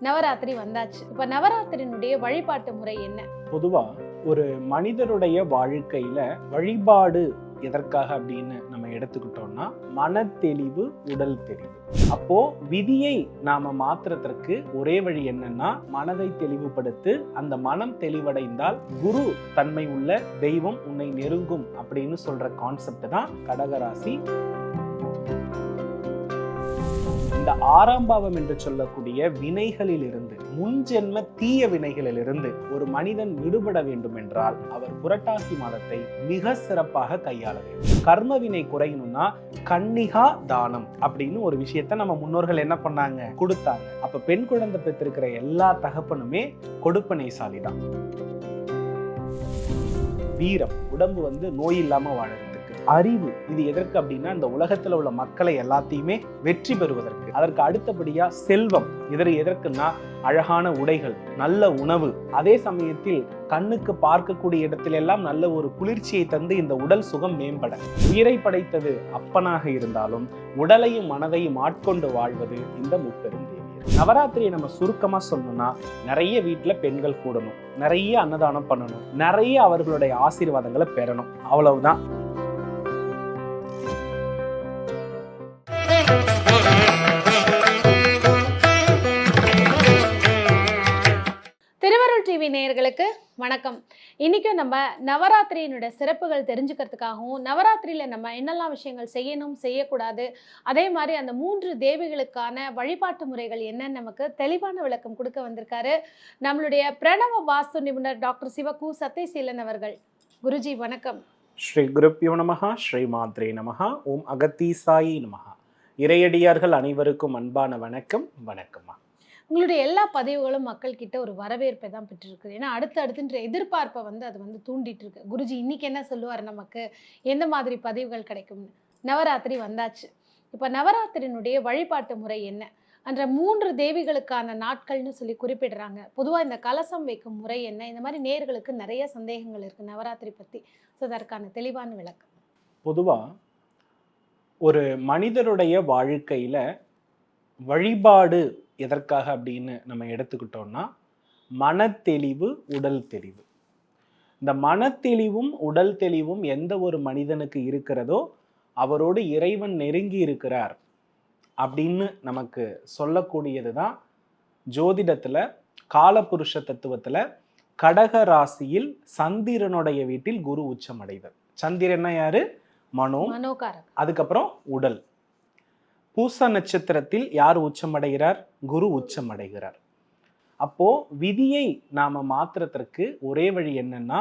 நவராத்திரி வந்தாச்சு. இப்ப நவராத்திரியினுடைய வழிபாட்டு முறை என்ன? பொதுவா ஒரு மனிதருடைய வாழ்க்கையில வழிபாடு எதற்காக அப்படின்னு நம்ம எடுத்துக்கிட்டோம்னா மனத்தெளிவு உடல் தெளிவு. அப்போ விதியை நாம மாத்துறதற்கு ஒரே வழி என்னன்னா மனதை தெளிவுபடுத்து அந்த மனம் தெளிவடைந்தால் குரு தன்மை உள்ள தெய்வம் உன்னை நெருங்கும் அப்படின்னு சொல்ற கான்செப்ட் தான் கடகராசி இந்த ஆறாம் பாவம் என்று சொல்லக்கூடிய வினைகளில் இருந்து முன்ஜென்ம தீய வினைகளில் இருந்து ஒரு மனிதன் விடுபட வேண்டும் என்றால் அவர் புரட்டாசி மாதத்தை மிக சிறப்பாக கையாள வேண்டும். கர்ம வினை குறையணும்னா கன்னிகா தானம் அப்படின்னு ஒரு விஷயத்த நம்ம முன்னோர்கள் என்ன பண்ணாங்க? கொடுத்தாங்க. அப்ப பெண் குழந்தை பெற்றிருக்கிற எல்லா தகப்பனுமே கொடுப்பனைசாலி தான் வீரம் உடம்பு வந்து நோய் இல்லாம இருக்கு அறிவு. இது எதற்கு அப்படின்னா இந்த உலகத்துல உள்ள மக்களை எல்லாத்தையுமே வெற்றி பெறுவதற்கு. அதற்கு அடுத்தபடியா செல்வம். இதற்கு எதற்குன்னா அழகான உடைகள் நல்ல உணவு. அதே சமயத்தில் கண்ணுக்கு பார்க்கக்கூடிய இடத்திலெல்லாம் நல்ல ஒரு குளிர்ச்சியை தந்து இந்த உடல் சுகம் மேம்பட. உயிரை படைத்தது அப்பனாக இருந்தாலும் உடலையும் மனதையும் ஆட்கொண்டு வாழ்வது இந்த முப்பெரும் நவராத்திரியை நம்ம சுருக்கமா சொல்லணும்னா நிறைய வீட்டுல பெண்கள் கூடணும். நிறைய அன்னதானம் பண்ணணும். நிறைய அவர்களுடைய ஆசீர்வாதங்களை பெறணும். அவ்வளவுதான். திருவருள் டிவி நேயர்களுக்கு வணக்கம். இன்னைக்கும் நம்ம நவராத்திரியினுடைய சிறப்புகள் தெரிஞ்சுக்கிறதுக்காகவும் நவராத்திரியில நம்ம என்னெல்லாம் விஷயங்கள் செய்யணும் செய்யக்கூடாது அதே மாதிரி அந்த மூன்று தேவிகளுக்கான வழிபாட்டு முறைகள் என்னன்னு நமக்கு தெளிவான விளக்கம் கொடுக்க வந்திருக்காரு. நம்மளுடைய பிரணவ வாஸ்து நிபுணர் டாக்டர் சிவகு சத்தியசீலன் அவர்கள். குருஜி வணக்கம். ஸ்ரீ குருப்பியோ நமகா ஸ்ரீ மாத்ரே நமகா ஓம் அகத்தீசாயி நமகா இறையடியார்கள் அனைவருக்கும் அன்பான வணக்கம். வணக்கம்மா. உங்களுடைய எல்லா பதிவுகளும் மக்கள் கிட்ட ஒரு வரவேற்பை தான் பெற்றிருக்கு ஏன்னா அடுத்து அடுத்துன்ற எதிர்பார்ப்பை வந்து அது வந்து தூண்டிட்டு இருக்கு. குருஜி இன்னைக்கு என்ன சொல்லுவார் நமக்கு? எந்த மாதிரி பதிவுகள் கிடைக்கும்னு? நவராத்திரி வந்தாச்சு. இப்போ நவராத்திரியினுடைய வழிபாட்டு முறை என்ன? என்ற மூன்று தேவிகளுக்கான நாட்கள்னு சொல்லி குறிப்பிடுறாங்க. பொதுவாக இந்த கலசம் வைக்கும் முறை என்ன? இந்த மாதிரி நேர்களுக்கு நிறைய சந்தேகங்கள் இருக்கு நவராத்திரி பத்தி. ஸோ அதற்கான தெளிவான விளக்கம். பொதுவா ஒரு மனிதருடைய வாழ்க்கையில் வழிபாடு எதற்காக அப்படின்னு நம்ம எடுத்துக்கிட்டோம்னா மனத்தெளிவு உடல் தெளிவு. இந்த மனத்தெளிவும் உடல் தெளிவும் எந்த ஒரு மனிதனுக்கு இருக்கிறதோ அவரோடு இறைவன் நெருங்கி இருக்கிறார் அப்படின்னு நமக்கு சொல்லக்கூடியது தான் ஜோதிடத்தில் காலபுருஷ தத்துவத்தில் கடக ராசியில் சந்திரனுடைய வீட்டில் குரு உச்சம் அடைதல் சந்திரன்னா யாரு? மனோ அதுக்கப்புறம் உடல். பூச நட்சத்திரத்தில் யார் உச்சமடைகிறார்? குரு உச்சமடைகிறார். அப்போ விதியை நாம மாத்துறதற்கு ஒரே வழி என்னன்னா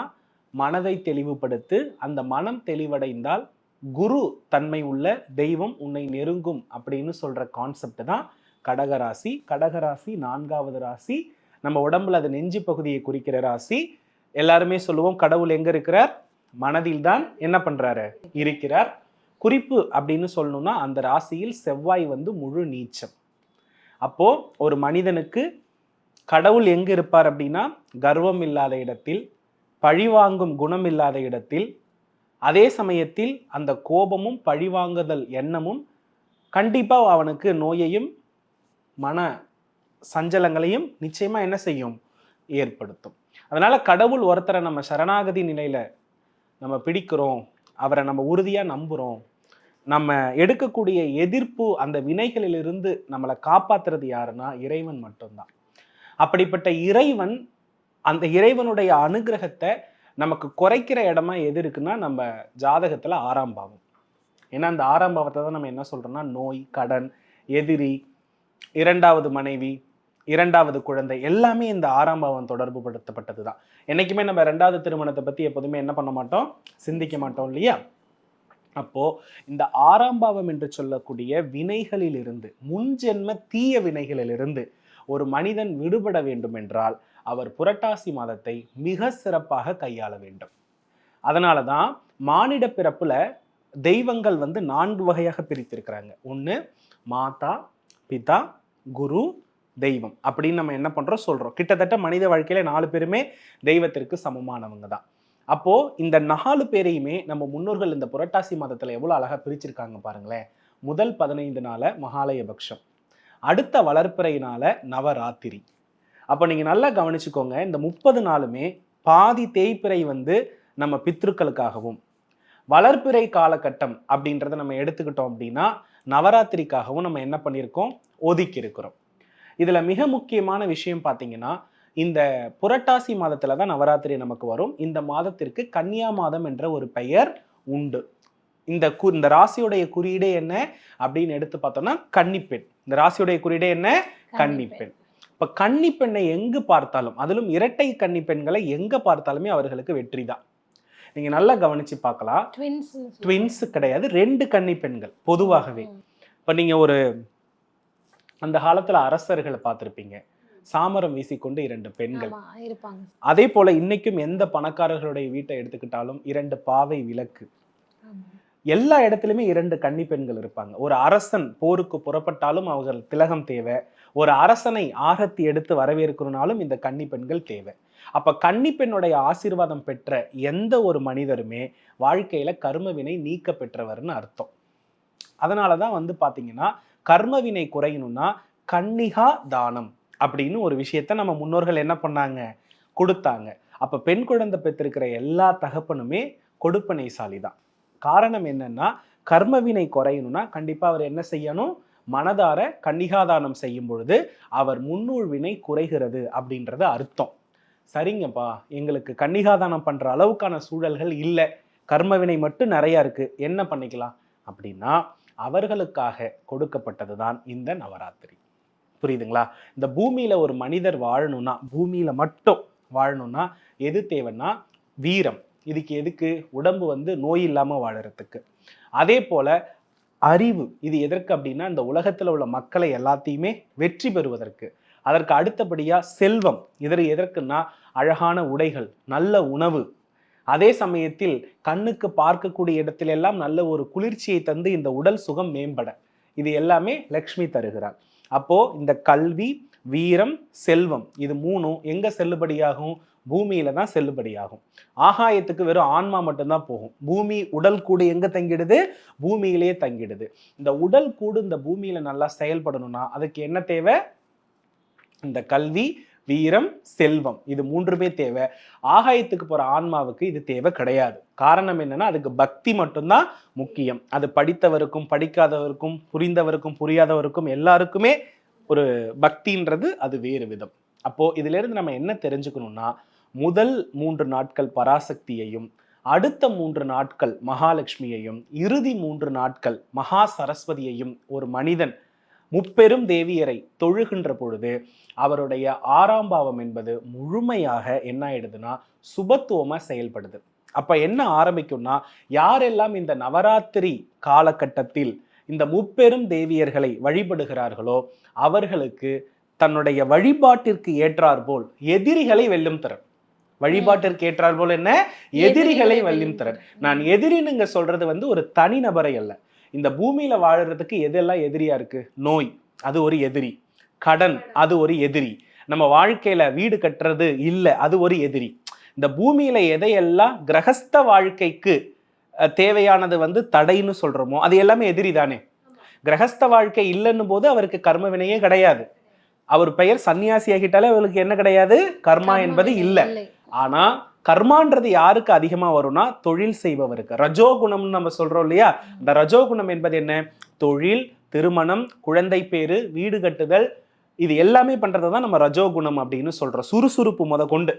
மனதை தெளிவுபடுத்து அந்த மனம் தெளிவடைந்தால் குரு தன்மை உள்ள தெய்வம் உன்னை நெருங்கும் அப்படின்னு சொல்ற கான்செப்ட் தான் கடகராசி கடகராசி நான்காவது ராசி. நம்ம உடம்புல அது நெஞ்சு பகுதியை குறிக்கிற ராசி. எல்லாருமே சொல்லுவோம் கடவுள் எங்க இருக்கிறார்? மனதில் தான் என்ன பண்ணுறாரு இருக்கிறார். குறிப்பு அப்படின்னு சொல்லணும்னா அந்த ராசியில் செவ்வாய் வந்து முழு நீச்சம். அப்போது ஒரு மனிதனுக்கு கடவுள் எங்கே இருப்பார் அப்படின்னா கர்வம் இல்லாத இடத்தில் பழிவாங்கும் குணம் இல்லாத இடத்தில் அதே சமயத்தில் அந்த கோபமும் பழிவாங்குதல் எண்ணமும் கண்டிப்பாக அவனுக்கு நோயையும் மன சஞ்சலங்களையும் நிச்சயமாக என்ன செய்யும்? ஏற்படுத்தும். அதனால் கடவுள் ஒருத்தரை நம்ம சரணாகதி நிலையில் நம்ம பிடிக்கிறோம் அவரை நம்ம உறுதியாக நம்புகிறோம் நம்ம எடுக்கக்கூடிய எதிர்ப்பு அந்த வினைகளிலிருந்து நம்மளை காப்பாத்துறது யாருன்னா இறைவன் மட்டும்தான். அப்படிப்பட்ட இறைவன் அந்த இறைவனுடைய அனுகிரகத்தை நமக்கு குறைக்கிற இடமா எது இருக்குன்னா நம்ம ஜாதகத்தில் ஆறாம் பாவம். ஏன்னா அந்த ஆறாம் பாவத்தை தான் நம்ம என்ன சொல்கிறோம்னா நோய் கடன் எதிரி இரண்டாவது மனைவி இரண்டாவது குழந்தை. எல்லாமே இந்த ஆறாம் பாவம் தொடர்பு படுத்தப்பட்டது தான் என்னைக்குமே நம்ம ரெண்டாவது திருமணத்தை பற்றி எப்போதுமே என்ன பண்ண மாட்டோம்? சிந்திக்க மாட்டோம் இல்லையா? அப்போ இந்த ஆறாம் பாவம் என்று சொல்லக்கூடிய வினைகளில் இருந்து முன்ஜென்ம தீய வினைகளிலிருந்து ஒரு மனிதன் விடுபட வேண்டும் என்றால் அவர் புரட்டாசி மாதத்தை மிக சிறப்பாக கையாள வேண்டும். அதனால தான் மானிட பிறப்புல தெய்வங்கள் வந்து நான்கு வகையாக பிரித்திருக்கிறாங்க. ஒன்று மாதா பிதா குரு தெய்வம் அப்படின்னு நம்ம என்ன பண்றோம் சொல்றோம். கிட்டத்தட்ட மனித வாழ்க்கையில நாலு பேருமே தெய்வத்திற்கு சமமானவங்க தான். அப்போ இந்த நாலு பேரையுமே நம்ம முன்னோர்கள் இந்த புரட்டாசி மாதத்துல எவ்வளவு அழகா பிரிச்சிருக்காங்க பாருங்களேன். முதல் பதினைந்து நாள மகாலயபக்ஷம். அடுத்த வளர்ப்பிறையினால நவராத்திரி. அப்போ நீங்க நல்லா கவனிச்சுக்கோங்க இந்த முப்பது நாளுமே பாதி தேய்பிறை வந்து நம்ம பித்ருக்களுக்காகவும் வளர்ப்பிறை காலகட்டம் அப்படின்றத நம்ம எடுத்துக்கிட்டோம் அப்படின்னா நவராத்திரிக்காகவும் நம்ம என்ன பண்ணியிருக்கோம்? ஒதுக்கி இருக்கிறோம் இதுல மிக முக்கியமான விஷயம் பார்த்தீங்கன்னா இந்த புரட்டாசி மாதத்துல தான் நவராத்திரி நமக்கு வரும். இந்த மாதத்திற்கு கன்னியா மாதம் என்ற ஒரு பெயர் உண்டு. இந்த கு இந்த ராசியுடைய குறியீடே என்ன? அப்படின்னு எடுத்து பார்த்தோம்னா கன்னிப்பெண். இந்த ராசியுடைய குறியீடே என்ன? கன்னிப்பெண். இப்ப கன்னிப்பெண்ணை எங்கு பார்த்தாலும் அதிலும் இரட்டை கன்னி பெண்களை எங்க பார்த்தாலுமே அவர்களுக்கு வெற்றி தான். நீங்க நல்லா கவனிச்சு பார்க்கலாம். ட்வின்ஸ் ட்வின்ஸ் கிடையாது ரெண்டு கன்னி பெண்கள் பொதுவாகவே இப்ப நீங்க ஒரு அந்த காலத்துல அரசர்களை பார்த்திருப்பீங்க. சாமரம் வீசிக்கொண்டு இரண்டு பெண்கள். அதே போல இன்னைக்கும் எந்த பணக்காரர்களுடைய வீட்டை எடுத்துக்கிட்டாலும் இரண்டு பாவை விளக்கு. எல்லா இடத்துலையுமே இரண்டு கன்னி பெண்கள் இருப்பாங்க. ஒரு அரசன் போருக்கு புறப்பட்டாலும் அவர்கள் திலகம் தேவை. ஒரு அரசனை ஆரத்தி எடுத்து வரவேற்கணும்னாலும் இந்த கன்னி பெண்கள் தேவை. அப்ப கன்னி பெண்ணுடைய ஆசீர்வாதம் பெற்ற எந்த ஒரு மனிதருமே வாழ்க்கையில கர்மவினை நீக்க பெற்றவர்னு அர்த்தம். அதனால தான் வந்து பாத்தீங்கன்னா கர்மவினை குறையணும்னா கன்னிகா தானம் அப்படின்னு ஒரு விஷயத்த நம்ம முன்னோர்கள் என்ன பண்ணாங்க? கொடுத்தாங்க. அப்ப பெண் குழந்தை பெற்றிருக்கிற எல்லா தகப்பனுமே கொடுப்பனைசாலி தான் காரணம் என்னன்னா கர்மவினை குறையணும்னா கண்டிப்பா அவர் என்ன செய்யணும்? மனதார கன்னிகாதானம் செய்யும் பொழுது அவர் முன்னூழ்வினை குறைகிறது அப்படின்றது அர்த்தம். சரிங்கப்பா எங்களுக்கு கன்னிகாதானம் பண்ற அளவுக்கான சூழல்கள் இல்லை. கர்மவினை மட்டும் நிறைய இருக்கு. என்ன பண்ணிக்கலாம்? அப்படின்னா அவர்களுக்காக கொடுக்கப்பட்டது தான் இந்த நவராத்திரி. புரியுதுங்களா? இந்த பூமியில ஒரு மனிதர் வாழணும்னா பூமியில மட்டும் வாழணும்னா எது தேவைன்னா வீரம். இதுக்கு எதுக்கு? உடம்பு வந்து நோய் இல்லாம வாழறதுக்கு. அதே போல அறிவு. இது எதற்கு அப்படின்னா இந்த உலகத்துல உள்ள மக்களை எல்லாத்தையுமே வெற்றி பெறுவதற்கு. அதற்கு அடுத்தபடியா செல்வம். இதற்கு எதற்குன்னா அழகான உடைகள் நல்ல உணவு அதே சமயத்தில் கண்ணுக்கு பார்க்கக்கூடிய இடத்திலெல்லாம் நல்ல ஒரு குளிர்ச்சியை தந்து இந்த உடல் சுகம் மேம்பட. இது எல்லாமே லக்ஷ்மி தருகிறார். அப்போ இந்த கல்வி வீரம் செல்வம் இது மூணும் எங்க செல்லுபடியாகும்? பூமியில தான் செல்லுபடியாகும். ஆகாயத்துக்கு வெறும் ஆன்மா மட்டும்தான் போகும். பூமி உடல் கூடு எங்க தங்கிடுது? பூமியிலேயே தங்கிடுது. இந்த உடல் கூடு இந்த பூமியில நல்லா செயல்படணும்னா அதுக்கு என்ன தேவை? இந்த கல்வி வீரம் செல்வம். இது மூன்றுமே தேவை. ஆகாயத்துக்கு போகிற ஆன்மாவுக்கு இது தேவை கிடையாது. காரணம் என்னன்னா அதுக்கு பக்தி மட்டும்தான் முக்கியம். அது படித்தவருக்கும் படிக்காதவருக்கும் புரிந்தவருக்கும் புரியாதவருக்கும் எல்லாருக்குமே ஒரு பக்தின்றது அது வேறு விதம். அப்போ இதிலிருந்து நம்ம என்ன தெரிஞ்சுக்கணும்னா முதல் மூன்று நாட்கள் பராசக்தியையும் அடுத்த மூன்று நாட்கள் மகாலட்சுமியையும் இறுதி மூன்று நாட்கள் மகா சரஸ்வதியையும் ஒரு மனிதன் முப்பெரும் தேவியரை தொழுகின்ற பொழுது அவருடைய ஆறாம் பாவம் என்பது முழுமையாக என்ன ஆயிடுதுன்னா சுபத்துவமா செயல்படுது. அப்ப என்ன ஆரம்பிக்கும்னா யாரெல்லாம் இந்த நவராத்திரி காலகட்டத்தில் இந்த முப்பெரும் தேவியர்களை வழிபடுகிறார்களோ அவர்களுக்கு தன்னுடைய வழிபாட்டிற்கு ஏற்றாற்போல் எதிரிகளை வெல்லும் திறன். வழிபாட்டிற்கு ஏற்றாற்போல் என்ன? எதிரிகளை வெல்லும் திறன். நான் எதிரினுங்க சொல்றது வந்து ஒரு தனிநபரை அல்ல. இந்த பூமியில வாழறதுக்கு எதெல்லாம் எதிரியா இருக்கு? நோய் அது ஒரு எதிரி. கடன் அது ஒரு எதிரி. நம்ம வாழ்க்கையில வீடு கட்டுறது இல்லை அது ஒரு எதிரி. இந்த பூமியில எதையெல்லாம் கிரகஸ்த வாழ்க்கைக்கு தேவையானது வந்து தடைன்னு சொல்றோமோ அது எல்லாமே எதிரி தானே. கிரகஸ்த வாழ்க்கை இல்லைன்னு போது அவருக்கு கர்ம வினையே கிடையாது. அவர் பெயர் சன்னியாசி ஆகிட்டாலே அவருக்கு என்ன கிடையாது? கர்மா என்பது இல்லை. ஆனா கர்மான்றது யாருக்கு அதிகமாக வரும்னா தொழில் செய்பவருக்கு. ரஜோ குணம்னு நம்ம சொல்கிறோம் இல்லையா? இந்த ரஜோகுணம் என்பது என்ன? தொழில் திருமணம் குழந்தை பேரு வீடு கட்டுதல் இது எல்லாமே பண்ணுறது தான் நம்ம ரஜோகுணம் அப்படின்னு சொல்கிறோம் சுறுசுறுப்பு முத கொண்டு.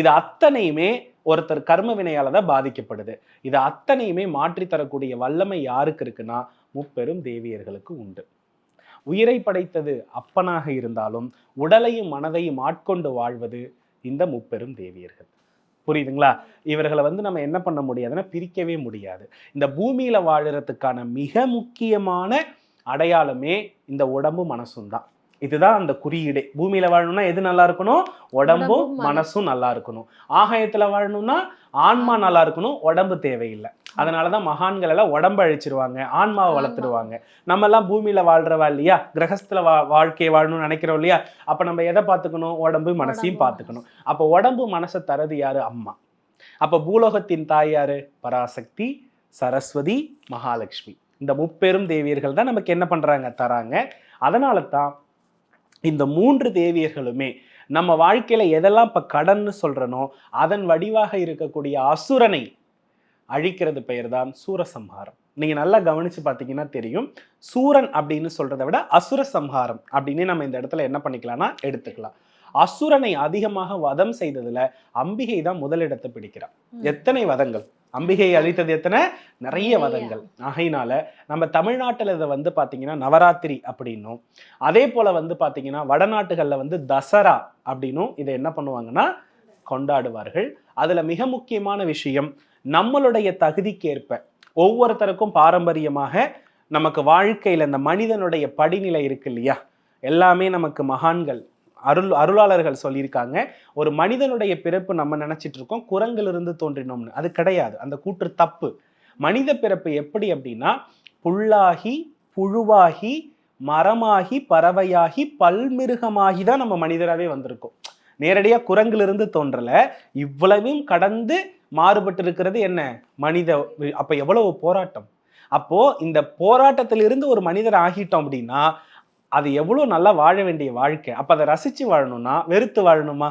இது அத்தனையுமே ஒருத்தர் கர்ம வினையால தான் பாதிக்கப்படுது. இது அத்தனையுமே மாற்றி தரக்கூடிய வல்லமை யாருக்கு இருக்குன்னா முப்பெரும் தேவியர்களுக்கு உண்டு. உயிரை படைத்தது அப்பனாக இருந்தாலும் உடலையும் மனதையும் ஆட்கொண்டு வாழ்வது இந்த முப்பெரும் தேவியர்கள். புரியுதுங்களா? இவர்களை வந்து நம்ம என்ன பண்ண முடியாதுன்னா பிரிக்கவே முடியாது. இந்த பூமியில வாழறதுக்கான மிக முக்கியமான அடையாளமே இந்த உடம்பு மனசும் தான். இதுதான் அந்த குறியீடே. பூமியில வாழணும்னா எது நல்லா இருக்கணும்? உடம்பும் மனசும். நல்லா இருக்கணும். ஆகாயத்துல வாழணும்னா ஆன்மா. நல்லா இருக்கணும். உடம்பு தேவையில்லை. அதனாலதான் மகான்கள் எல்லாம் உடம்பு அழிச்சிருவாங்க ஆன்மாவை. வளர்த்துருவாங்க. நம்ம எல்லாம் பூமியில வாழ்றவா இல்லையா? கிரகஸ்தல வா வாழ்க்கையை வாழணும்னு நினைக்கிறோம் இல்லையா? அப்ப நம்ம எதை பார்த்துக்கணும்? உடம்பு மனசையும் பார்த்துக்கணும். அப்ப உடம்பு மனசை தரது யாரு? அம்மா. அப்ப பூலோகத்தின் தாய் யாரு? பராசக்தி சரஸ்வதி மகாலட்சுமி. இந்த முப்பெரும் தேவியர்கள் தான் நமக்கு என்ன பண்றாங்க? தராங்க. அதனால தான் இந்த மூன்று தேவியர்களுமே நம்ம வாழ்க்கையில எதெல்லாம் இப்ப கடன்னு சொல்றனோ அதன் வடிவாக இருக்கக்கூடிய அசுரனை அழிக்கிறது பெயர் தான் சூரசம்ஹாரம். நீங்க நல்லா கவனிச்சு பார்த்தீங்கன்னா தெரியும். சூரன் அப்படின்னு சொல்றதை விட அசுர சம்ஹாரம் அப்படின்னு நம்ம இந்த இடத்துல என்ன பண்ணிக்கலாம்னா எடுத்துக்கலாம். அசுரனை அதிகமாக வதம் செய்ததுல அம்பிகை தான் முதலிடத்தை பிடிக்கிறார். எத்தனை வதங்கள்? அம்பிகையை அழித்தது எத்தனை? நிறைய. வதங்கள். ஆகையினால நம்ம தமிழ்நாட்டுல இதை வந்து பாத்தீங்கன்னா நவராத்திரி அப்படின்னும். அதே போல வந்து பாத்தீங்கன்னா வடநாட்டுகள்ல வந்து தசரா அப்படின்னும் இதை என்ன பண்ணுவாங்கன்னா கொண்டாடுவார்கள். அதுல மிக முக்கியமான விஷயம் நம்மளுடைய தகுதிக்கேற்ப ஒவ்வொருத்தருக்கும் பாரம்பரியமாக நமக்கு வாழ்க்கையில் இந்த மனிதனுடைய படிநிலை இருக்கு இல்லையா? எல்லாமே நமக்கு மகான்கள் அருள் அருளாளர்கள் சொல்லியிருக்காங்க. ஒரு மனிதனுடைய பிறப்பு நம்ம நினச்சிட்டு இருக்கோம். குரங்கிலிருந்து தோன்றினோம்னு. அது கிடையாது. அந்த கூற்று தப்பு. மனித பிறப்பு எப்படி அப்படின்னா புல்லாகி புழுவாகி மரமாகி பறவையாகி பல்மிருகமாகி தான் நம்ம மனிதராகவே வந்திருக்கோம். நேரடியாக குரங்கிலிருந்து தோன்றல. இவ்வளவையும் கடந்து மாறுபட்டு இருக்கிறது என்ன? மனித அப்போ எவ்வளவு போராட்டம்? அப்போது இந்த போராட்டத்திலிருந்து ஒரு மனிதர் ஆகிட்டோம் அப்படின்னா அது எவ்வளோ நல்லா வாழ வேண்டிய வாழ்க்கை? அப்போ அதை ரசித்து வாழணும்னா வெறுத்து வாழணுமா?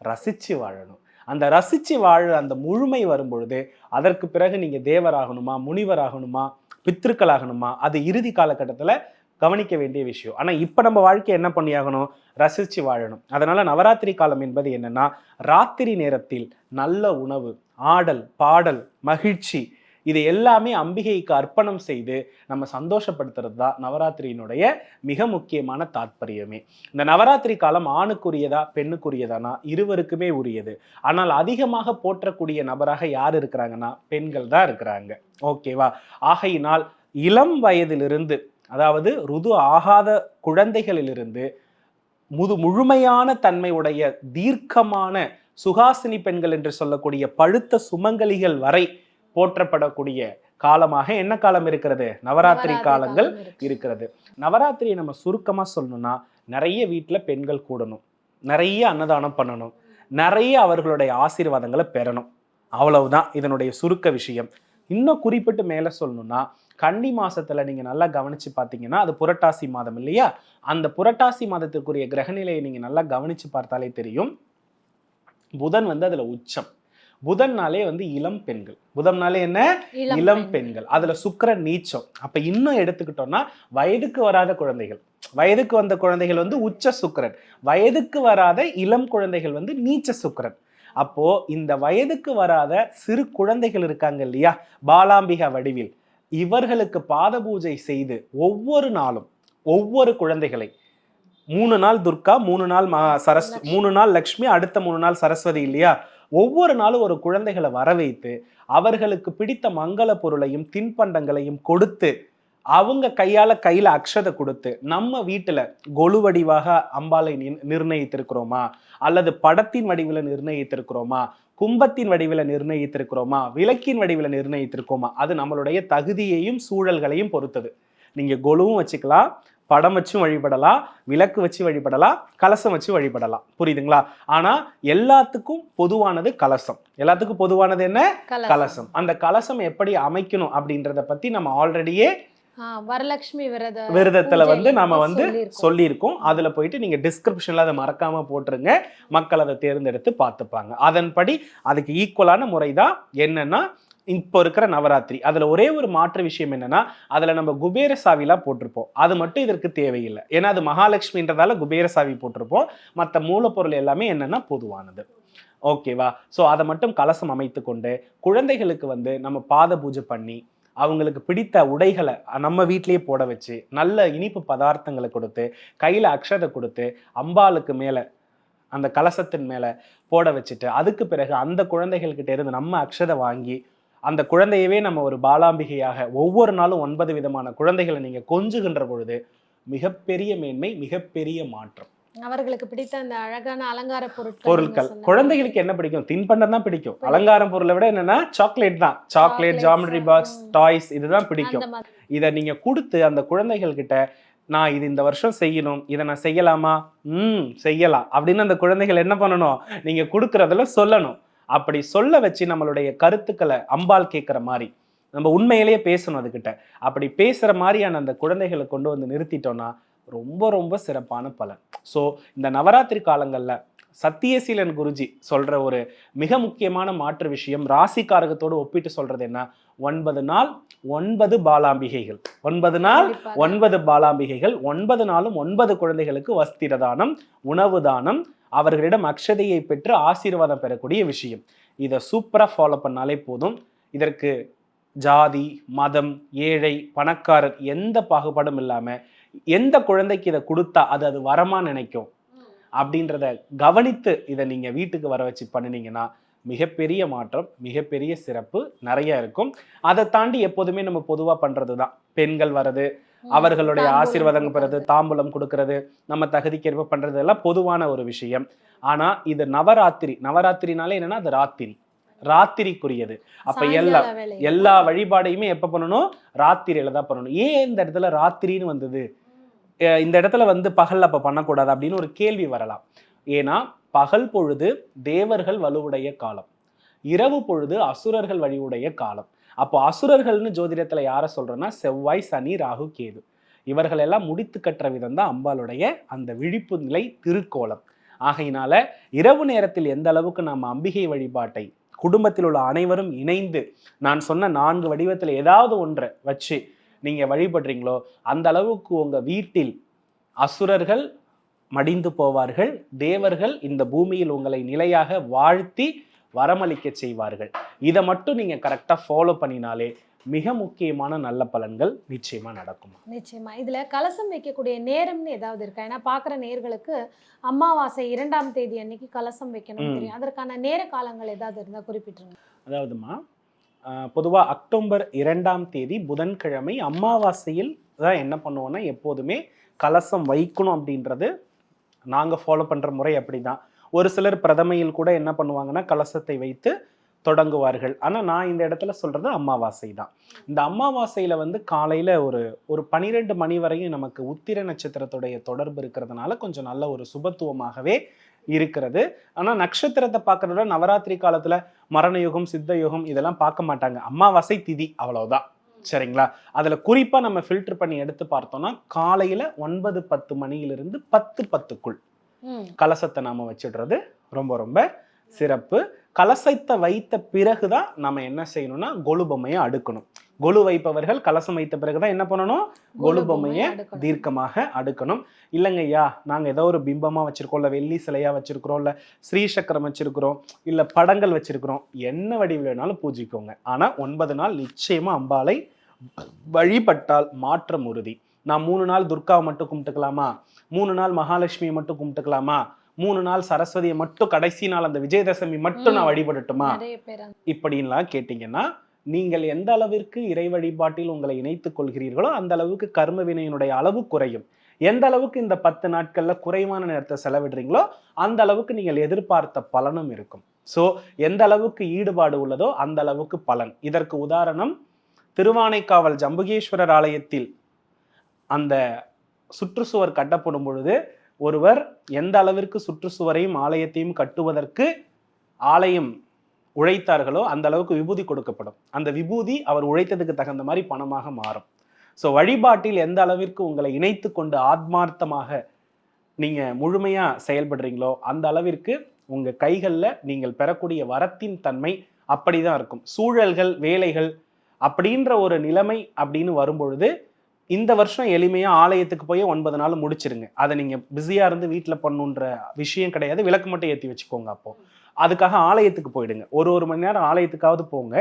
ரசித்து வாழணும். அந்த ரசித்து வாழ அந்த முழுமை வரும்பொழுது அதற்கு பிறகு நீங்கள் தேவராகணுமா முனிவராகணுமா பித்திருக்களாகணுமா அது இறுதி காலகட்டத்தில் கவனிக்க வேண்டிய விஷயம். ஆனால் இப்போ நம்ம வாழ்க்கை என்ன பண்ணியாகணும்? ரசித்து வாழணும். அதனால் நவராத்திரி காலம் என்பது என்னன்னா ராத்திரி நேரத்தில் நல்ல உணவு ஆடல் பாடல் மகிழ்ச்சி இது எல்லாமே அம்பிகைக்கு அர்ப்பணம் செய்து நம்ம சந்தோஷப்படுத்துறது தான் நவராத்திரியினுடைய மிக முக்கியமான தாற்பயமே. இந்த நவராத்திரி காலம் ஆணுக்குரியதா பெண்ணுக்குரியதானா? இருவருக்குமே உரியது. ஆனால் அதிகமாக போற்றக்கூடிய நபராக யார் இருக்கிறாங்கன்னா பெண்கள் தான் இருக்கிறாங்க. ஓகேவா? ஆகையினால் இளம் வயதிலிருந்து அதாவது ருது ஆகாத குழந்தைகளிலிருந்து முது முழுமையான தன்மை உடைய தீர்க்கமான சுகாசினி பெண்கள் என்று சொல்லக்கூடிய பழுத்த சுமங்கலிகள் வரை போற்றப்படக்கூடிய காலமாக என்ன காலம் இருக்கிறது? நவராத்திரி காலங்கள். இருக்கிறது. நவராத்திரியை நம்ம சுருக்கமா சொல்லணும்னா நிறைய வீட்ல பெண்கள் கூடணும். நிறைய அன்னதானம் பண்ணணும். நிறைய அவர்களுடைய ஆசீர்வாதங்களை பெறணும். அவ்வளவுதான் இதனுடைய சுருக்க விஷயம். இன்னும் குறிப்பிட்டு மேல சொல்லணும்னா கன்னி மாசத்துல நீங்க நல்லா கவனிச்சு பார்த்தீங்கன்னா அது புரட்டாசி மாதம் இல்லையா? அந்த புரட்டாசி மாதத்திற்குரிய கிரகநிலையை நீங்க நல்லா கவனிச்சு பார்த்தாலே தெரியும். புதன் வந்து அதுல உச்சம். புதன்னாலே வந்து இளம் பெண்கள். புதன்னாலே என்ன? இளம் பெண்கள். அதுல சுக்கிரன் நீச்சம். அப்ப இன்னும் எடுத்துக்கிட்டோம்னா வயதுக்கு வராத குழந்தைகள். வயதுக்கு வந்த குழந்தைகள் வந்து உச்ச சுக்கிரன். வயதுக்கு வராத இளம் குழந்தைகள் வந்து நீச்ச சுக்கிரன். அப்போ இந்த வயதுக்கு வராத சிறு குழந்தைகள் இருக்காங்க இல்லையா? பாலாம்பிகா வடிவில். இவர்களுக்கு பாத பூஜை செய்து ஒவ்வொரு நாளும் ஒவ்வொரு குழந்தைகளை மூணு நாள் துர்கா மூணு நாள் மா சரஸ். மூணு நாள் லக்ஷ்மி அடுத்த மூணு நாள் சரஸ்வதி இல்லையா ஒவ்வொரு நாளும் ஒரு குழந்தைகளை வர வைத்து அவர்களுக்கு பிடித்த மங்கள பொருளையும் தின்பண்டங்களையும் கொடுத்து அவங்க கையால கையில அக்ஷதை கொடுத்து நம்ம வீட்டுல கொலு வடிவாக அம்பாலை நிர்- நிர்ணயித்திருக்கிறோமா அல்லது படத்தின் வடிவில் நிர்ணயித்திருக்கிறோமா கும்பத்தின் வடிவில் நிர்ணயித்திருக்கிறோமா? விளக்கின் வடிவில் நிர்ணயித்திருக்கோமா? அது நம்மளுடைய தகுதியையும் சூழல்களையும் பொறுத்தது. நீங்க கொலுவும் வச்சுக்கலாம் படம் வச்சும் வழிபடலாம் விளக்கு வச்சு வழிபடலாம் கலசம் வச்சு வழிபடலாம். புரியுதுங்களா? ஆனா எல்லாத்துக்கும் பொதுவானது கலசம். எல்லாத்துக்கும் பொதுவானது என்ன? கலசம். அந்த கலசம் எப்படி அமைக்கணும் அப்படின்றத பத்தி நம்ம ஆல்ரெடியே வரலட்சுமி விரத விரதத்துல வந்து நாம வந்து சொல்லியிருக்கோம். சொல்லியிருக்கோம். அதுல போயிட்டு நீங்க டிஸ்கிரிப்ஷன்ல அதை மறக்காம போட்டுருங்க. மக்கள் அதை தேர்ந்தெடுத்து பார்த்துப்பாங்க. அதன்படி அதுக்கு ஈக்குவலான முறை தான் என்னன்னா இப்போ இருக்கிற நவராத்திரி. அதுல ஒரே ஒரு மாற்று விஷயம் என்னன்னா அதுல நம்ம குபேர சாவிலாம் போட்டிருப்போம். அது மட்டும் இதற்கு தேவையில்லை. ஏன்னா அது மகாலட்சுமின்றதால குபேர சாவி போட்டிருப்போம். மற்ற மூலப்பொருள் எல்லாமே என்னன்னா பொதுவானது. ஓகேவா? ஸோ அதை மட்டும் கலசம் அமைத்து கொண்டு குழந்தைகளுக்கு வந்து நம்ம பாத பூஜை பண்ணி அவங்களுக்கு பிடித்த உடைகளை நம்ம வீட்லேயே போட வச்சு நல்ல இனிப்பு பதார்த்தங்களை கொடுத்து கையில் அக்ஷதை கொடுத்து அம்பாளுக்கு மேலே அந்த கலசத்தின் மேலே போட வச்சுட்டு அதுக்கு பிறகு அந்த குழந்தைகள்கிட்ட இருந்து நம்ம அக்ஷதை வாங்கி அந்த குழந்தையவே நம்ம ஒரு பாலாம்பிகையாக ஒவ்வொரு நாளும் ஒன்பது விதமான குழந்தைகளை நீங்கள் கொஞ்சுகின்ற பொழுது மிகப்பெரிய மேன்மை மிகப்பெரிய மாற்றம். அவர்களுக்கு பிடித்த அந்த அழகான அலங்கார பொருட்கள் பொருட்கள். குழந்தைகளுக்கு என்ன பிடிக்கும்? தின்பண்டம் தான் பிடிக்கும். அலங்காரம் பொருளை விட என்னன்னா சாக்லேட் தான். Chocolate geometry box. டாய்ஸ் இதுதான். பிடிக்கும். இதை நீங்க கொடுத்து அந்த குழந்தைகள் கிட்ட நான் இது இந்த வருஷம் செய்யணும். இதை நான் செய்யலாமா? ம் செய்யலாம். அப்படின்னு அந்த குழந்தைகள் என்ன பண்ணணும்? நீங்க கொடுக்கறதுல சொல்லணும். அப்படி சொல்ல வச்சு நம்மளுடைய கருத்துக்களை அம்பாள் கேட்குற மாதிரி நம்ம உண்மையிலேயே பேசணும் அதுகிட்ட. அப்படி பேசுற மாதிரியான அந்த குழந்தைகளை கொண்டு வந்து நிறுத்திட்டோம்னா ரொம்ப ரொம்ப சிறப்பான பலன். ஸோ இந்த நவராத்திரி காலங்கள்ல சத்தியசீலன் குருஜி சொல்ற ஒரு மிக முக்கியமான மாற்று விஷயம் ராசிக்காரகத்தோடு ஒப்பிட்டு சொல்றது என்ன? ஒன்பது நாள் ஒன்பது பாலாம்பிகைகள். ஒன்பது நாள். ஒன்பது பாலாம்பிகைகள். ஒன்பது நாளும் ஒன்பது குழந்தைகளுக்கு வஸ்திர தானம் உணவு தானம். அவர்களிடம் அக்ஷதையை பெற்று ஆசீர்வாதம் பெறக்கூடிய விஷயம். இதை சூப்பராக ஃபாலோ பண்ணாலே போதும். இதற்கு ஜாதி மதம் ஏழை பணக்காரர் எந்த பாகுபாடும் இல்லாமல் எந்த குழந்தைக்கு இதை கொடுத்தா அது அது வரமா நினைக்கும்? அப்படின்றத கவனித்து இதை நீங்கள் வீட்டுக்கு வர வச்சு பண்ணினீங்கன்னா மிகப்பெரிய மாற்றம் மிகப்பெரிய சிறப்பு நிறைய இருக்கும். அதை தாண்டி எப்போதுமே நம்ம பொதுவாக பண்ணுறது தான். பெண்கள் வர்றது. அவர்களுடைய ஆசீர்வாதம் பெறது. தாம்பூலம் கொடுக்கறது நம்ம தகுதிக்கேற்ப பண்றது எல்லாம் பொதுவான ஒரு விஷயம். ஆனா இது நவராத்திரி. நவராத்திரினாலே என்னன்னா அது ராத்திரி. ராத்திரிக்குரியது. அப்ப எல்லா. எல்லா வழிபாடையுமே எப்ப பண்ணணும்? ராத்திரியில தான் பண்ணணும். ஏன் இந்த இடத்துல ராத்திரின்னு வந்தது? இந்த இடத்துல வந்து பகல் அப்போ பண்ணக்கூடாது அப்படின்னு ஒரு கேள்வி வரலாம். ஏன்னா பகல் பொழுது தேவர்கள் வலுவுடைய காலம். இரவு பொழுது அசுரர்கள் வழிவுடைய காலம். அப்போ அசுரர்கள்னு ஜோதிடத்தில் யாரை சொல்கிறோன்னா செவ்வாய் சனி ராகு கேது. இவர்கள் எல்லாம் முடித்து கட்டுற விதம் தான் அம்பாளுடைய அந்த விழிப்பு நிலை திருக்கோலம். ஆகையினால இரவு நேரத்தில் எந்த அளவுக்கு நாம் அம்பிகை வழிபாட்டை குடும்பத்தில் உள்ள அனைவரும் இணைந்து நான் சொன்ன நான்கு வடிவத்தில் ஏதாவது ஒன்றை வச்சு நீங்க வழிபடுறீங்களோ அந்த அளவுக்கு உங்க வீட்டில் அசுரர்கள் மடிந்து போவார்கள். தேவர்கள் இந்த பூமியில் உங்களை நிலையாக வாழ்த்தி வரமளிக்க செய்வார்கள். இதை மட்டும் நீங்க கரெக்டாக ஃபாலோ பண்ணினாலே மிக முக்கியமான நல்ல பலன்கள் நிச்சயமா நடக்கும். நிச்சயமா. இதுல கலசம் வைக்கக்கூடிய நேரம்னு ஏதாவது இருக்கா? ஏன்னா பாக்குற நேர்களுக்கு அமாவாசை இரண்டாம் தேதி அன்னைக்கு கலசம் வைக்கணும். தெரியும். அதற்கான நேர காலங்கள் ஏதாவது இருந்தா குறிப்பிட்டுருங்க. அதாவதுமா பொதுவாக அக்டோபர் இரண்டாம் தேதி புதன்கிழமை அமாவாசையில் தான் என்ன பண்ணுவோம்னா எப்போதுமே கலசம் வைக்கணும் அப்படின்றது நாங்கள் ஃபாலோ பண்ணுற முறை அப்படி தான் ஒரு சிலர் பிரதமையில் கூட என்ன பண்ணுவாங்கன்னா கலசத்தை வைத்து தொடங்குவார்கள். ஆனால் நான் இந்த இடத்துல சொல்கிறது அமாவாசை தான். இந்த அமாவாசையில் வந்து காலையில் ஒரு ஒரு பனிரெண்டு மணி வரையும் நமக்கு உத்திர நட்சத்திரத்துடைய தொடர்பு இருக்கிறதுனால கொஞ்சம் நல்ல ஒரு சுபத்துவமாகவே இருக்கிறது. ஆனால் நட்சத்திரத்தை பார்க்கறத நவராத்திரி காலத்தில் மரண யுகம் சித்த யுகம் இதெல்லாம் பார்க்க மாட்டாங்க. அமாவாசை திதி அவ்வளவுதான். சரிங்களா? அதில் குறிப்பாக நம்ம ஃபில்டர் பண்ணி எடுத்து பார்த்தோம்னா காலையில் ஒன்பது பத்து மணியிலிருந்து பத்து பத்துக்குள். கலசத்தை நாம வச்சிடுறது ரொம்ப ரொம்ப சிறப்பு. கலசத்தை வைத்த பிறகுதான் நம்ம என்ன செய்யணும்னா கொலு பொம்மையை அடுக்கணும். கொலு வைப்பவர்கள் கலசம் வைத்த பிறகுதான் என்ன பண்ணணும்? கொலு பொம்மையை. தீர்க்கமாக அடுக்கணும். இல்லைங்க ஐயா நாங்கள் ஏதோ ஒரு பிம்பமாக வச்சுருக்கோம் இல்லை வெள்ளி சிலையாக வச்சுருக்கிறோம் இல்லை ஸ்ரீசக்கரம் வச்சுருக்கிறோம் இல்லை படங்கள் வச்சுருக்கிறோம் என்ன வடிவில் வேணாலும் பூஜிக்கோங்க. ஆனால் ஒன்பது நாள் நிச்சயமாக அம்பாளை வழிபட்டால் மாற்றம் உறுதி. நான் மூணு நாள் துர்காவை மட்டும் கும்பிட்டுக்கலாமா? மூணு நாள் மகாலட்சுமியை மட்டும் கும்பிட்டுக்கலாமா? மூணு நாள் சரஸ்வதியை மட்டும் கடைசி நாள் அந்த விஜயதசமி மட்டும் நான். வழிபடட்டுமா? இப்படின்லாம் கேட்டிங்கன்னா நீங்கள் எந்த அளவிற்கு இறை வழிபாட்டில் உங்களை இணைத்துக் கொள்கிறீர்களோ அந்த அளவுக்கு கர்ம வினையினுடைய அளவு குறையும். எந்த அளவுக்கு இந்த பத்து நாட்களில் குறைவான நேரத்தை செலவிடுறீங்களோ அந்த அளவுக்கு நீங்கள் எதிர்பார்த்த பலனும் இருக்கும். ஸோ எந்த அளவுக்கு ஈடுபாடு உள்ளதோ அந்த அளவுக்கு பலன். இதற்கு உதாரணம் திருவானைக்காவல் ஜம்புகேஸ்வரர் ஆலயத்தில் அந்த சுற்றுச்சுவர் கட்டப்படும் பொழுது ஒருவர் எந்த அளவிற்கு சுற்றுச்சுவரையும் ஆலயத்தையும் கட்டுவதற்கு ஆலயம் உழைத்தார்களோ அந்த அளவுக்கு விபூதி கொடுக்கப்படும். அந்த விபூதி அவர் உழைத்ததுக்கு தகுந்த மாதிரி பணமாக மாறும். ஸோ வழிபாட்டில் எந்த அளவிற்கு உங்களை இணைத்து கொண்டு ஆத்மார்த்தமாக நீங்கள் முழுமையாக செயல்படுறீங்களோ அந்த அளவிற்கு உங்கள் கைகளில் நீங்கள் பெறக்கூடிய வரத்தின் தன்மை அப்படிதான் இருக்கும். சூழல்கள் வேலைகள் அப்படின்ற ஒரு நிலைமை அப்படின்னு வரும்பொழுது இந்த வருஷம் எளிமையாக ஆலயத்துக்கு போய் ஒன்பது நாள் முடிச்சிருங்க. அதை நீங்கள் பிஸியாக இருந்து வீட்டில் பண்ணுன்ற விஷயம் கிடையாது. விளக்கு மட்டும் ஏற்றி வச்சுக்கோங்க அப்போது அதுக்காக ஆலயத்துக்கு போயிடுங்க. ஒரு ஒரு மணி நேரம் ஆலயத்துக்காவது போங்க.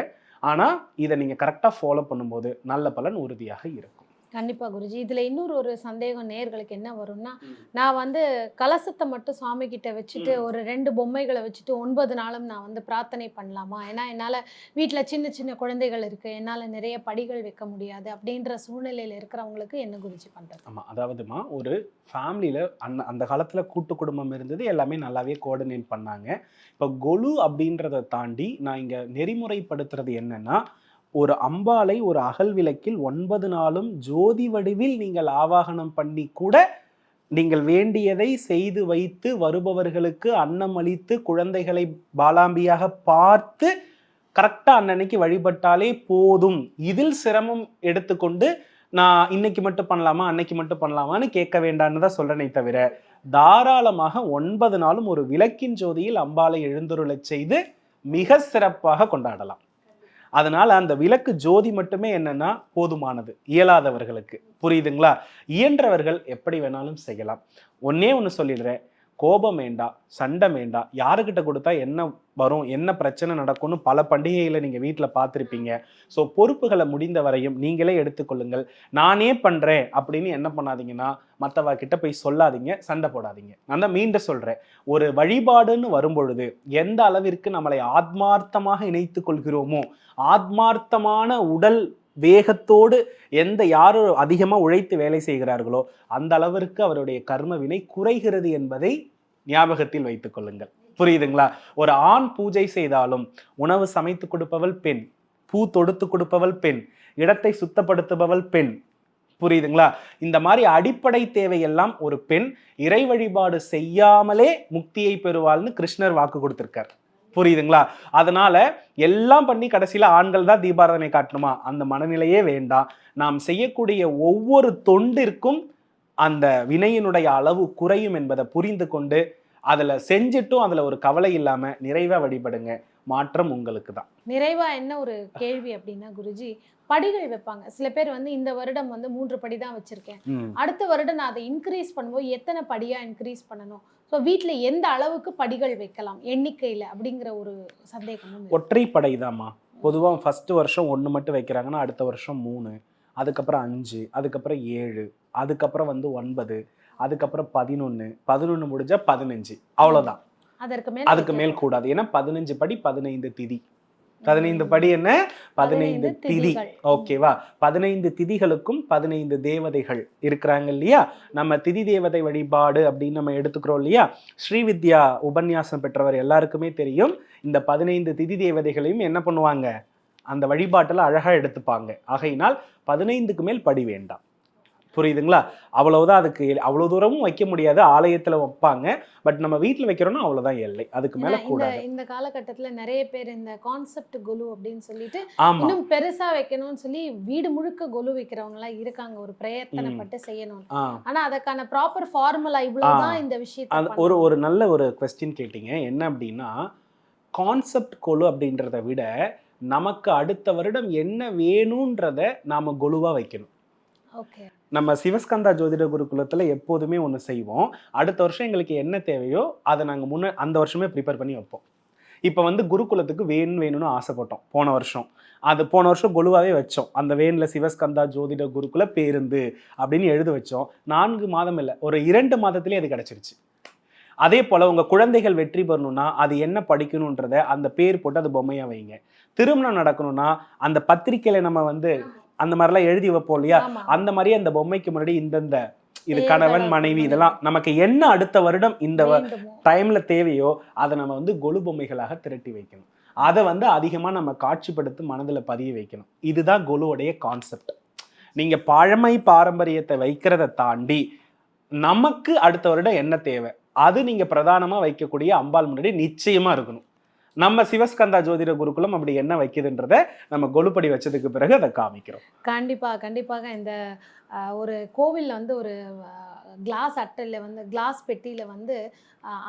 ஆனால் இதை நீங்கள் கரெக்டாக ஃபாலோ பண்ணும்போது நல்ல பலன் உறுதியாக இருக்கும். கண்டிப்பா குருஜி. இதுல இன்னொரு ஒரு சந்தேகம் நேர்களுக்கு என்ன வரும்னா நான் வந்து கலசத்தை மட்டும் சுவாமி கிட்ட வச்சுட்டு. ஒரு ரெண்டு பொம்மைகளை வச்சுட்டு ஒன்பது நாளும் நான் வந்து பிரார்த்தனை பண்ணலாமா? ஏன்னா என்னால வீட்ல சின்ன சின்ன குழந்தைகள் இருக்கு. என்னால நிறைய படிகள் வைக்க முடியாது அப்படின்ற சூழ்நிலையில இருக்கிறவங்களுக்கு என்ன குருஜி பண்றது? ஆமா. அதாவதுமா ஒரு ஃபேமிலியில் அந்த அந்த காலத்தில் கூட்டு குடும்பம் இருந்தது. எல்லாமே நல்லாவே கோஆர்டினேட் பண்ணாங்க. இப்போ கொலு அப்படின்றத தாண்டி நான் இங்கே நெறிமுறைப்படுத்துறது என்னன்னா ஒரு அம்பாலை ஒரு அகல் விளக்கில் ஒன்பது நாளும் ஜோதி வடிவில் நீங்கள் ஆவாகனம் பண்ணி கூட நீங்கள் வேண்டியதை செய்து வைத்து வருபவர்களுக்கு அன்னம் அளித்து குழந்தைகளை பாலாம்பியாக பார்த்து கரெக்டாக அன்னன்னைக்கு வழிபட்டாலே போதும். இதில் சிரமம் எடுத்துக்கொண்டு நான் இன்னைக்கு மட்டும் பண்ணலாமா அன்னைக்கு மட்டும் பண்ணலாமான்னு கேட்க வேண்டான்னு தான் சொல்றேனே தவிர தாராளமாக ஒன்பது நாளும் ஒரு விளக்கின் ஜோதியில் அம்பாளை எழுந்துருளச் செய்து மிக சிறப்பாக கொண்டாடலாம். அதனால் அந்த விளக்கு ஜோதி மட்டுமே என்னன்னா போதுமானது இயலாதவர்களுக்கு. புரியுதுங்களா? இயன்றவர்கள் எப்படி வேணாலும் செய்யலாம். ஒன்னே ஒன்று சொல்லிடுறேன். கோபம் வேண்டாம் சண்டை வேண்டாம். யாருக்கிட்ட கொடுத்தா என்ன வரும் என்ன பிரச்சனை நடக்கும்னு பல பண்டிகைகளை நீங்கள் வீட்டில் பார்த்துருப்பீங்க. ஸோ பொறுப்புகளை முடிந்த வரையும் நீங்களே எடுத்துக்கொள்ளுங்கள். நானே பண்ணுறேன் அப்படின்னு என்ன பண்ணாதீங்கன்னா மற்றவர்கிட்ட போய் சொல்லாதீங்க சண்டை போடாதீங்க. நான் தான் மீண்டும் சொல்கிறேன் ஒரு வழிபாடுன்னு வரும்பொழுது எந்த அளவிற்கு நம்மளை ஆத்மார்த்தமாக இணைத்து கொள்கிறோமோ ஆத்மார்த்தமான உடல் வேகத்தோடு எந்த யார் அதிகமாக உழைத்து வேலை செய்கிறார்களோ அந்த அளவிற்கு அவருடைய கர்ம வினை குறைகிறது என்பதை ஞாபகத்தில் வைத்துக் கொள்ளுங்கள். புரியுதுங்களா? ஒரு ஆண் பூஜை செய்தாலும் உணவு சமைத்து கொடுப்பவள் பெண் பூ தொடுத்து கொடுப்பவள் பெண் இடத்தை சுத்தப்படுத்துபவள் பெண். புரியுதுங்களா? இந்த மாதிரி அடிப்படை தேவையெல்லாம் ஒரு பெண் இறை வழிபாடு செய்யாமலே முக்தியை பெறுவாள்னு கிருஷ்ணர் வாக்கு கொடுத்திருக்கார். புரியுதுங்களா? அதனால எல்லாம் பண்ணி கடைசியில ஆண்கள் தான் தீபாராதனை காட்டணுமா? அந்த மனநிலையே வேண்டாம். நாம் செய்யக்கூடிய ஒவ்வொரு தொண்டிற்கும் அந்த வினையினுடைய அளவு குறையும் என்பதை புரிந்து கொண்டு அதுல செஞ்சுட்டும் அதுல ஒரு கவலை இல்லாம நிறைவா வழிபடுங்க. மாற்றம் உங்களுக்கு தான். நிறைவா என்ன ஒரு கேள்வி அப்படின்னா குருஜி படிகள் வைப்பாங்க. சில பேர் வந்து இந்த வருடம் வந்து மூன்று படி தான் வச்சிருக்கேன். அடுத்த வருடம் நான் அதை இன்க்ரீஸ் பண்ணும்போது எத்தனை படியா இன்க்ரீஸ் பண்ணணும்? ஸோ வீட்ல எந்த அளவுக்கு படிகள் வைக்கலாம்? எண்ணிக்கையில அப்படிங்கிற ஒரு சந்தேகமும் இருக்கு. ஒற்றைப்படை தாம்மா. பொதுவாக ஃபர்ஸ்ட் வருஷம் ஒன்று மட்டும் வைக்கிறாங்கன்னா அடுத்த வருஷம் மூணு அதுக்கப்புறம் அஞ்சு அதுக்கப்புறம் ஏழு அதுக்கப்புறம் வந்து ஒன்பது அதுக்கப்புறம் பதினொன்று பதினொன்று முடிஞ்சா பதினஞ்சு. அவ்வளோதான் அதுக்கு மேல் கூடாது. ஏன்னா பதினஞ்சு படி பதினைந்து திதி. பதினைந்து படி என்ன? பதினைந்து திதி. ஓகேவா பதினைந்து திதிகளுக்கும் பதினைந்து தேவதைகள் இருக்கிறாங்க இல்லையா? நம்ம திதி தேவதை வழிபாடு அப்படின்னு நம்ம எடுத்துக்கிறோம் இல்லையா? ஸ்ரீவித்யா உபன்யாசம் பெற்றவர் எல்லாருக்குமே தெரியும். இந்த பதினைந்து திதி தேவதைகளையும் என்ன பண்ணுவாங்க? அந்த வழிபாட்டில் அழகா எடுத்துப்பாங்க. ஆகையினால் பதினைந்துக்கு மேல் படி வேண்டாம். புரியுதுங்களா? அவ்வளவுதான் அதுக்கு அவ்வளவு தூரமும் வைக்க முடியாது. ஆலயத்துல வைப்பாங்க. பட் நம்ம வீட்டில் வைக்கிறோம்னா அவ்வளவுதான் எல்லை. அதுக்கு மேல ஏன்னா இந்த காலகட்டத்துல நிறைய பேர் இந்த கான்செப்ட் கொலு அப்படின்னு சொல்லிட்டு இன்னும் பெருசா வைக்கணும்னு சொல்லி வீடு முழுக்க கொலு வைக்கிறவங்க எல்லாம் இருக்காங்க. ஒரு பிரயத்தனப்பட்டு செய்யணும் ஆனா அதுக்கான ப்ராப்பர் ஃபார்முலா இவ்வளவுதான் இந்த அது ஒரு ஒரு நல்ல ஒரு கொஸ்டின் கேட்டீங்க. என்ன அப்படின்னா கான்செப்ட் கொலு அப்படின்றத விட நமக்கு அடுத்த வருடம் என்ன வேணுன்றத நாம கொலுவா வைக்கணும். ஓகே. நம்ம சிவஸ்கந்தா ஜோதிட குருகுலத்தில் எப்போதுமே ஒன்று செய்வோம். அடுத்த வருஷம் எங்களுக்கு என்ன தேவையோ அதை நாங்கள் முன்ன அந்த வருஷமே ப்ரிப்பேர் பண்ணி வைப்போம். இப்போ வந்து குருகுலத்துக்கு வேன் வேணும்னு ஆசைப்பட்டோம் போன வருஷம். அது போன வருஷம் கொலுவாகவே வச்சோம். அந்த வேனில் சிவஸ்கந்தா ஜோதிட குருகுல பேருந்து அப்படின்னு எழுத வச்சோம். நான்கு மாதம் இல்லை ஒரு இரண்டு மாதத்துலேயே அது கிடச்சிருச்சு. அதே போல் உங்கள் குழந்தைகள் வெற்றி பெறணும்னா அது என்ன படிக்கணுன்றத அந்த பேர் போட்டு அது பொம்மையாக வைங்க. திருமணம் நடக்கணும்னா அந்த பத்திரிக்கையில் நம்ம வந்து அந்த மாதிரிலாம் எழுதி வைப்போம் இல்லையா? அந்த மாதிரி அந்த பொம்மைக்கு முன்னாடி இந்தந்த இது கணவன் மனைவி இதெல்லாம் நமக்கு என்ன அடுத்த வருடம் இந்த. டைம்ல தேவையோ அதை நம்ம வந்து கொலு பொம்மைகளாக திரட்டி வைக்கணும். அதை வந்து அதிகமா நம்ம காட்சிப்படுத்தி மனதுல பதிய வைக்கணும். இதுதான் கொலுவுடைய கான்செப்ட் நீங்க பழமை பாரம்பரியத்தை வைக்கிறத தாண்டி நமக்கு அடுத்த வருடம் என்ன தேவை? அது நீங்க பிரதானமா வைக்கக்கூடிய அம்பாள் முன்னாடி நிச்சயமா இருக்கணும். நம்ம சிவஸ்கந்தா ஜோதிட குருகுலம் அப்படி என்ன வைக்குதுன்றத நம்ம கொலுப்படி வச்சதுக்கு பிறகு அதை காமிக்கிறோம். கண்டிப்பா கண்டிப்பாக இந்த ஒரு கோவிலில் வந்து ஒரு கிளாஸ் அட்டையில வந்து கிளாஸ் பெட்டியில வந்து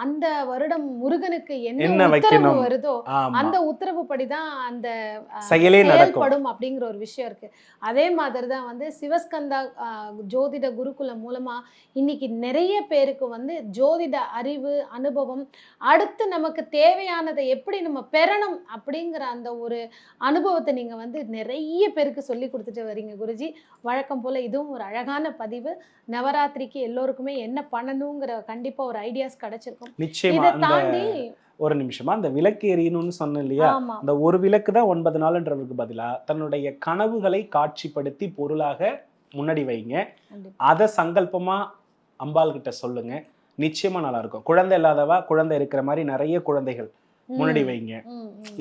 அந்த வருடம் முருகனுக்கு என்ன உத்தரவு? வருதோ அந்த உத்தரவுப்படி தான் அந்த செயலே செயல்படும் அப்படிங்கிற ஒரு விஷயம் இருக்கு. அதே மாதிரி தான் வந்து சிவஸ்கந்தா ஜோதிட குருகுலம் மூலமா இன்னைக்கு நிறைய பேருக்கு வந்து ஜோதிட அறிவு அனுபவம் அடுத்து நமக்கு தேவையானதை எப்படி நம்ம பெறணும் அப்படிங்கிற அந்த ஒரு அனுபவத்தை நீங்க வந்து நிறைய பேருக்கு சொல்லி கொடுத்துட்டு வரீங்க குருஜி. வழக்கம் போல இதுவும் ஒரு அழகான பதிவு. நவராத்திரிக்கு எல்லோருக்குமே என்ன பண்ணணுங்கிற கண்டிப்பா ஒரு ஐடியாஸ் கிடைச்சிருக்கும். நிச்சயமா தாண்டி ஒரு நிமிஷமா அந்த விளக்கு எரியணும்னு சொன்னேன் இல்லையா? அந்த ஒரு விளக்கு தான் ஒன்பது நாள்ன்றதுக்கு பதிலா தன்னுடைய கனவுகளை காட்சிப்படுத்தி பொருளாக முன்னாடி வைங்க. அதை சங்கல்பமா அம்பாள் கிட்ட சொல்லுங்க. நிச்சயமா நல்லா இருக்கும். குழந்தை இல்லாதவா குழந்தை இருக்கிற மாதிரி நிறைய குழந்தைகள் முன்னாடி வைங்க.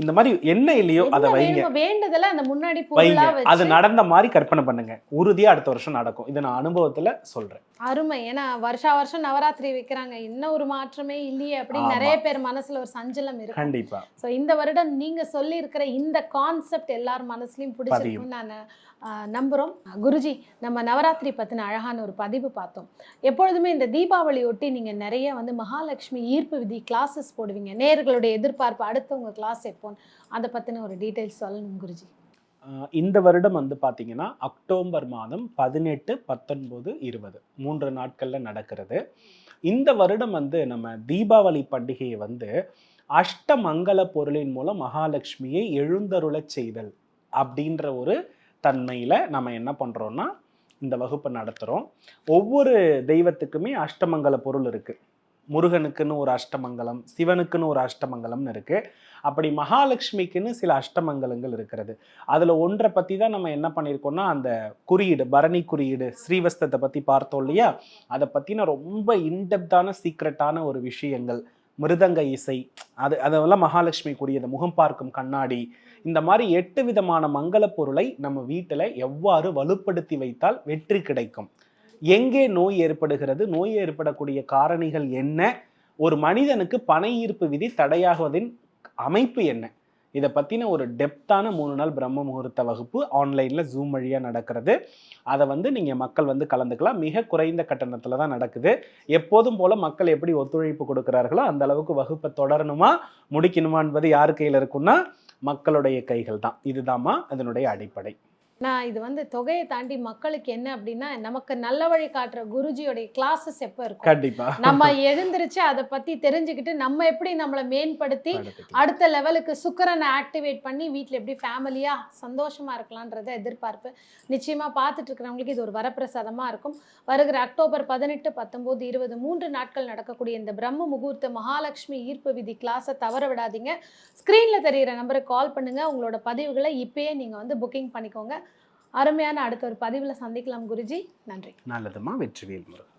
இந்த மாதிரி என்ன இல்லையோ அதை என்ன வைங்க. வேணுமோ வேண்டுதல அந்த முன்னாடி வைங்க. அது நடந்த மாதிரி கற்பனை பண்ணுங்க. உறுதியா அடுத்த வருஷம் நடக்கும். இதை நான் அனுபவத்துல சொல்றேன். அருமை. ஏன்னா வருஷா வருஷம் நவராத்திரி வைக்கிறாங்க. இன்னும் ஒரு மாற்றமே இல்லையே அப்படின்னு. நிறைய பேர் மனசுல ஒரு சஞ்சலம் இருக்கு. கண்டிப்பா. ஸோ இந்த வருடம் நீங்க சொல்லி இருக்கிற இந்த கான்செப்ட் எல்லார் மனசுலயும் பிடிச்சிருக்கும்னு நான் நம்புகிறோம் குருஜி நம்ம நவராத்திரி பற்றின அழகான ஒரு பதிவு பார்த்தோம். எப்பொழுதுமே இந்த தீபாவளி ஒட்டி நிறைய வந்து மகாலட்சுமி ஈர்ப்பு விதி கிளாஸஸ் போடுவீங்க. நேர்களுடைய எதிர்பார்ப்பு அடுத்தவங்க கிளாஸ் எப்போன்னு அதை பற்றின ஒரு டீட்டெயில்ஸ் சொல்லணும் குருஜி. இந்த வருடம் வந்து பார்த்தீங்கன்னா அக்டோபர் மாதம் பதினெட்டு பத்தொன்பது இருபது. மூன்று நாட்களில் நடக்கிறது. இந்த வருடம் வந்து நம்ம தீபாவளி பண்டிகையை வந்து அஷ்டமங்கல பொருளின் மூலம் மகாலட்சுமியை எழுந்தருளச் செய்தல் அப்படின்ற ஒரு தன்மையில் நம்ம என்ன பண்ணுறோன்னா இந்த வகுப்பை நடத்துகிறோம் ஒவ்வொரு தெய்வத்துக்குமே அஷ்டமங்கல பொருள் இருக்குது முருகனுக்குன்னு ஒரு அஷ்டமங்கலம் சிவனுக்குன்னு ஒரு அஷ்டமங்கலம்னு இருக்குது அப்படி மகாலட்சுமிக்குன்னு சில அஷ்டமங்கலங்கள் இருக்கிறது. அதில் ஒன்றை பற்றி தான் நம்ம என்ன பண்ணியிருக்கோம்னா அந்த குறியீடு பரணி குறியீடு ஸ்ரீவஸ்தத்தை பற்றி பார்த்தோம் இல்லையா? அதை பற்றின ரொம்ப இன்டெப்தான சீக்ரெட்டான ஒரு விஷயங்கள். மிருதங்க இசை அது அதெல்லாம் மகாலட்சுமிக்குரியது முகம் பார்க்கும் கண்ணாடி இந்த மாதிரி எட்டு விதமான மங்கள பொருளை நம்ம வீட்டில் எவ்வாறு வலுப்படுத்தி வைத்தால் வெற்றி கிடைக்கும்? எங்கே நோய் ஏற்படுகிறது? நோய் ஏற்படக்கூடிய காரணிகள் என்ன? ஒரு மனிதனுக்கு பண ஈர்ப்பு விதி தடையாகுவதின் அமைப்பு என்ன? இதை பற்றின ஒரு டெப்த்தான மூணு நாள் பிரம்ம முகூர்த்த வகுப்பு ஆன்லைனில் ஜூம் வழியாக நடக்கிறது. அதை வந்து நீங்கள் மக்கள் வந்து கலந்துக்கலாம். மிக குறைந்த கட்டணத்தில் தான் நடக்குது. எப்போதும் போல் மக்கள் எப்படி ஒத்துழைப்பு கொடுக்குறார்களோ அந்த அளவுக்கு வகுப்பை தொடரணுமா? முடிக்கணுமா என்பது யார் கையில் இருக்குன்னா மக்களுடைய கைகள் தான் இதுதாம்மா அதனுடைய அடிப்படை. நான் இது வந்து தொகையை தாண்டி மக்களுக்கு என்ன அப்படின்னா நமக்கு நல்ல வழி காட்டுற குருஜியோடைய கிளாஸஸ் எப்போ இருக்கும்? கண்டிப்பா. நம்ம எழுந்திருச்சு அதை பத்தி தெரிஞ்சுக்கிட்டு நம்ம எப்படி நம்மளை மேம்படுத்தி. அடுத்த லெவலுக்கு சுக்கரனை ஆக்டிவேட் பண்ணி வீட்டில் எப்படி ஃபேமிலியாக சந்தோஷமாக இருக்கலான்றத எதிர்பார்ப்பு. நிச்சயமாக பார்த்துட்டு இருக்கிறவங்களுக்கு இது ஒரு வரப்பிரசாதமாக இருக்கும். வருகிற அக்டோபர் பதினெட்டு பத்தொம்போது இருபது மூன்று நாட்கள் நடக்கக்கூடிய இந்த பிரம்ம முகூர்த்த மகாலட்சுமி ஈர்ப்பு விதி கிளாஸை தவற விடாதீங்க. ஸ்க்ரீனில் தெரிகிற நம்பருக்கு கால் பண்ணுங்கள் உங்களோட பதிவுகளை இப்பயே நீங்கள் வந்து புக்கிங் பண்ணிக்கோங்க. அருமையான அடுத்த ஒரு பதிவில் சந்திக்கலாம் குருஜி. நன்றி. நல்லதுமா வெற்றிவேல் முருகன்.